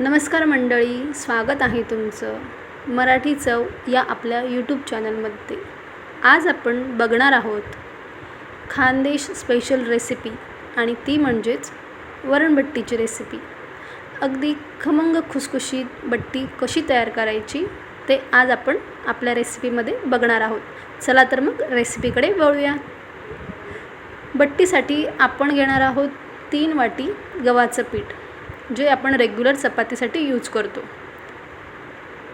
नमस्कार मंडळी स्वागत आहे तुमचं मराठी चव या आपल्या यूट्यूब चॅनलमध्ये आज आपण बघणार आहोत खानदेश स्पेशल रेसिपी आणि ती म्हणजेच वरणबट्टीची रेसिपी अगदी खमंग खुसखुशीत बट्टी कशी तयार करायची ते आज आपण आपल्या रेसिपीमध्ये बघणार आहोत. चला तर मग रेसिपीकडे वळूया. बट्टीसाठी आपण घेणार आहोत तीन वाटी गव्हाचं पीठ. जे आपण रेग्युलर चपातीसाठी यूज करतो.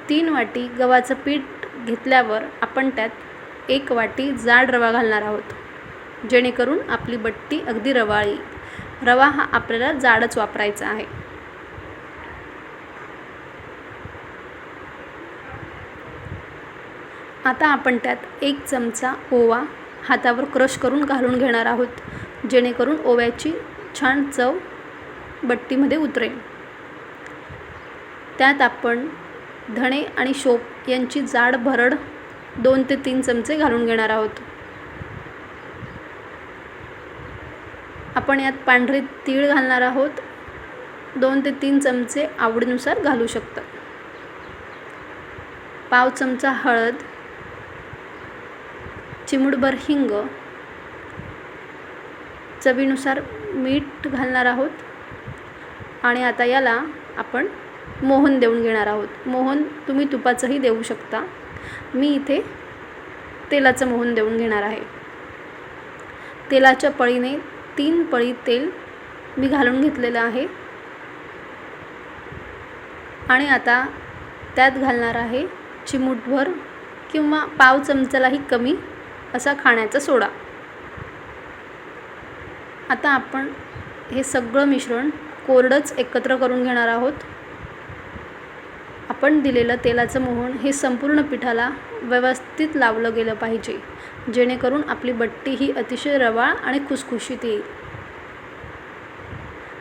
तीन वाटी गव्हाचं पीठ घेतल्यावर आपण त्यात एक वाटी जाड रवा घालणार आहोत. जेणेकरून आपली बट्टी अगदी रवाळी येईल. रवा हा आपल्याला जाडच वापरायचा आहे. आता आपण त्यात एक चमचा ओवा हातावर क्रश करून घालून घेणार आहोत. जेणेकरून ओव्याची छान चव बट्टीमध्ये उतरेल त्यात आपण धणे आणि शोप यांची जाड भरड दोन ते तीन चमचे घालून घेणार आहोत. आपण यात पांढरे तीळ घालणार आहोत. दोन ते तीन चमचे आवडीनुसार घालू शकता. पाव चमचा हळद चिमुडभर हिंग चवीनुसार मीठ घालणार आहोत. आणि आता याला आपण मोहन देऊन घेणार आहोत. मोहन तुम्ही तुपाचंही देऊ शकता. मी इथे तेलाचं मोहन देऊन घेणार आहे. तेलाच्या पळीने तीन पळी तेल मी घालून घेतलेलं आहे. आणि आता त्यात घालणार आहे चिमूटभर किंवा पाव चमचालाही कमी असा खाण्याचा सोडा. आता आपण हे सगळं मिश्रण कोरडंच एकत्र करून घेणार आहोत. आपण दिलेलं तेलाचं मोहन हे संपूर्ण पिठाला व्यवस्थित लावलं गेलं पाहिजे जेणेकरून आपली बट्टी ही अतिशय रवाळ आणि खुसखुशीत येईल.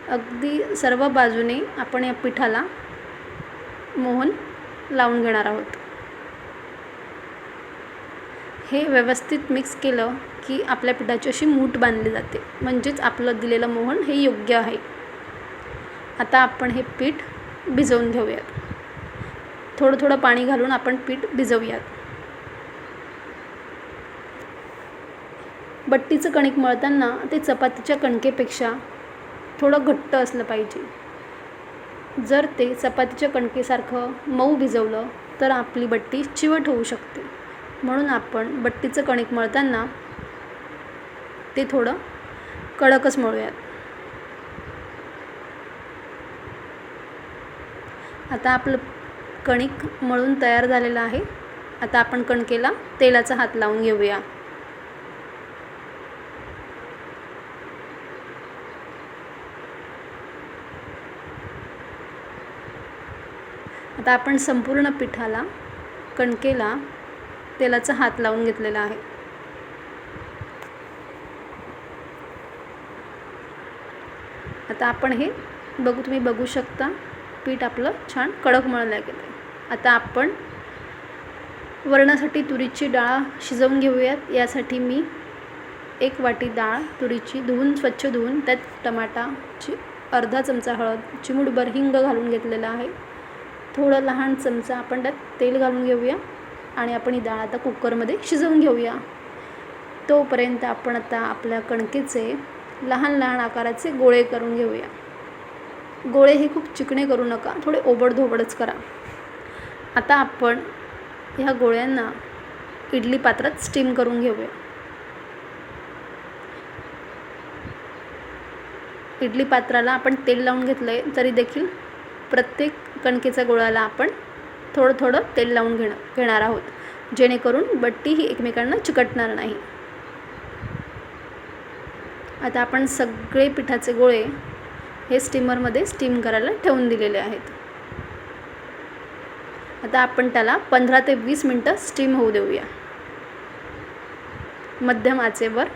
अगदी सर्व बाजूने आपण या पिठाला मोहन लावून घेणार आहोत. हे व्यवस्थित मिक्स केलं की आपल्या पिठाची अशी मूठ बांधली जाते. म्हणजेच आपलं दिलेलं मोहन हे योग्य आहे. आता आपण हे पीठ भिजवून घेऊयात. थोडं थोडं पाणी घालून आपण पीठ भिजवूयात. बट्टीचं कणिक मळताना ते चपातीच्या कणकेपेक्षा थोडं घट्ट असलं पाहिजे. जर ते चपातीच्या कणकेसारखं मऊ भिजवलं तर आपली बट्टी चिवट होऊ शकते. म्हणून आपण बट्टीचं कणिक मळताना ते थोडं कडकच मळूयात. आता आपलं कणिक मळून तयार झालेलं आहे. आता आपण कणकेला तेलाचा हात लावून घेऊया. आता आपण संपूर्ण पिठाला कणकेला तेलाचा हात लावून घेतलेला आहे. आता आपण हे बघू तुम्ही बघू शकता. पीठ आपलं छान कडक मळलं गेलं आहे आता आपण वरणासाठी तुरीची डाळ शिजवून घेऊयात. यासाठी मी एक वाटी डाळ तुरीची धुवून स्वच्छ धुवून त्यात टमाटाची अर्धा चमचा हळद चिमूटभर हिंग घालून घेतलेला आहे. थोडं लहान चमचा आपण त्यात तेल घालून घेऊया आणि आपण ही डाळ आता कुकरमध्ये शिजवून घेऊया. तोपर्यंत आपण आता आपल्या कणकेचे लहान लहान आकाराचे गोळे करून घेऊया. गोळे हे खूप चिकणे करू नका थोडे ओबडधोबडच करा. आता आपण ह्या गोळ्यांना इडली पात्रात स्टीम करून घेऊया. इडली पात्राला आपण तेल लावून घेतलं आहे तरी देखील प्रत्येक कणकेच्या गोळ्याला आपण थोडं थोडं तेल लावून घेणं घेणार आहोत. जेणेकरून बट्टी ही एकमेकांना चिकटणार नाही. आता आपण सगळे पिठाचे गोळे हे स्टीमरमध्ये स्टीम करायला ठेवून दिलेले आहेत. आता आपण त्याला पंधरा ते वीस मिनटं स्टीम होऊ देऊया. मध्यम आचेवर.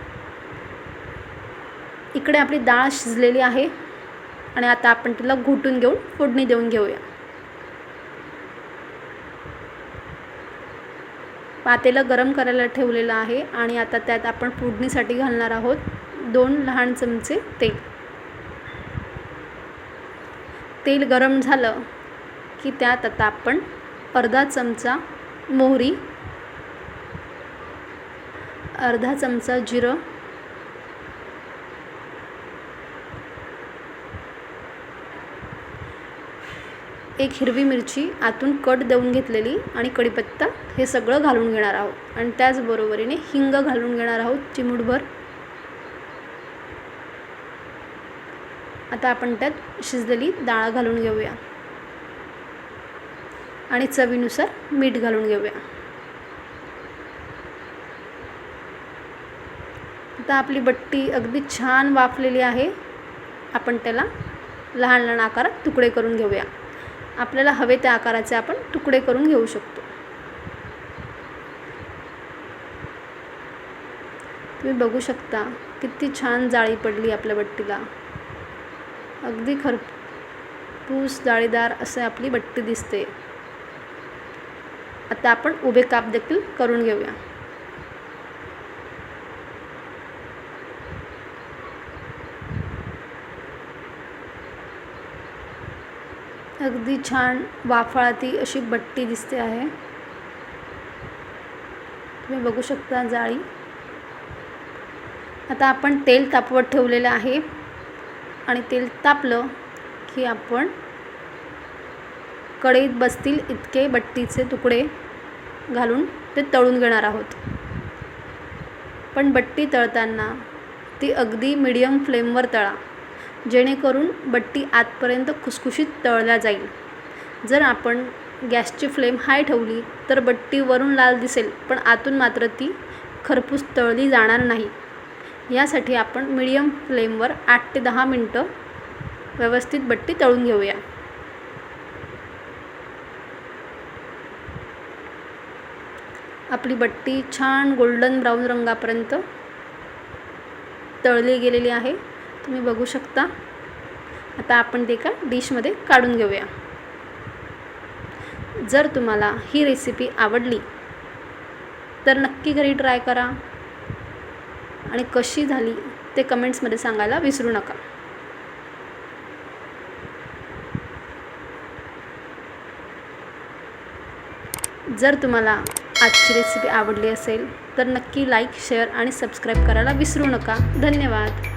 इकडे आपली डाळ शिजलेली आहे आणि आता आपण तिला घोटून घेऊन फोडणी देऊन घेऊया. पातेला गरम करायला ठेवलेलं आहे आणि आता त्यात आपण फोडणीसाठी घालणार आहोत दोन लहान चमचे तेल. तेल गरम झालं की त्यात आता आपण अर्धा चमचा मोहरी अर्धा चमचा जिरं एक हिरवी मिरची आतून कट देऊन घेतलेली आणि कढीपत्ता हे सगळं घालून घेणार आहोत. आणि त्याचबरोबरीने हिंग घालून घेणार आहोत चिमूटभर. आता आपण त्यात शिजलेली डाळ घालून घेऊया. आणि चवीनुसार मीठ घालून घेऊया. आता आपली बट्टी अगदी छान वाफलेली आहे. आपण त्याला लहान लहान आकारात तुकडे करून घेऊया. आपल्याला हवे त्या आकाराचे आपण तुकडे करून घेऊ शकतो. तुम्ही बघू शकता किती छान जाळी पडली आपल्या बट्टीला. अगदी खरपूस जाळीदार असे आपली बट्टी दिसते. आता आपण उभे काप देखील करून घेऊया. अगदी छान वाफाळाती अशी बट्टी दिसते आहे. तुम्ही बघू शकता जाळी. आता आपण तेल तापवत ठेवलेलं आहे. आणि तेल तापलं की आपण कढईत बसतील इतके बट्टीचे तुकडे घालून ते तळून घेणार आहोत. पण बट्टी तळताना ती अगदी मिडियम फ्लेमवर तळा. जेणेकरून बट्टी आतपर्यंत खुसखुशीत तळल्या जाईल. जर आपण गॅसची फ्लेम हाय ठेवली तर बट्टी वरून लाल दिसेल पण आतून मात्र ती खरपूस तळली जाणार नाही. यासाठी आपण मिडियम फ्लेमवर आठ ते दहा मिनटं व्यवस्थित बट्टी तळून घेऊया. आपली बट्टी छान गोल्डन ब्राऊन रंगापर्यंत तळली गेलेली आहे. तुम्ही बघू शकता. आता आपण ते एका डिशमध्ये काढून घेऊया. जर तुम्हाला ही रेसिपी आवडली तर नक्की घरी ट्राय करा. आणि कशी झाली ते कमेंट्समध्ये सांगायला विसरू नका. जर तुम्हाला आजची रेसिपी आवडली असेल तर नक्की लाईक शेअर आणि सबस्क्राईब करायला विसरू नका. धन्यवाद.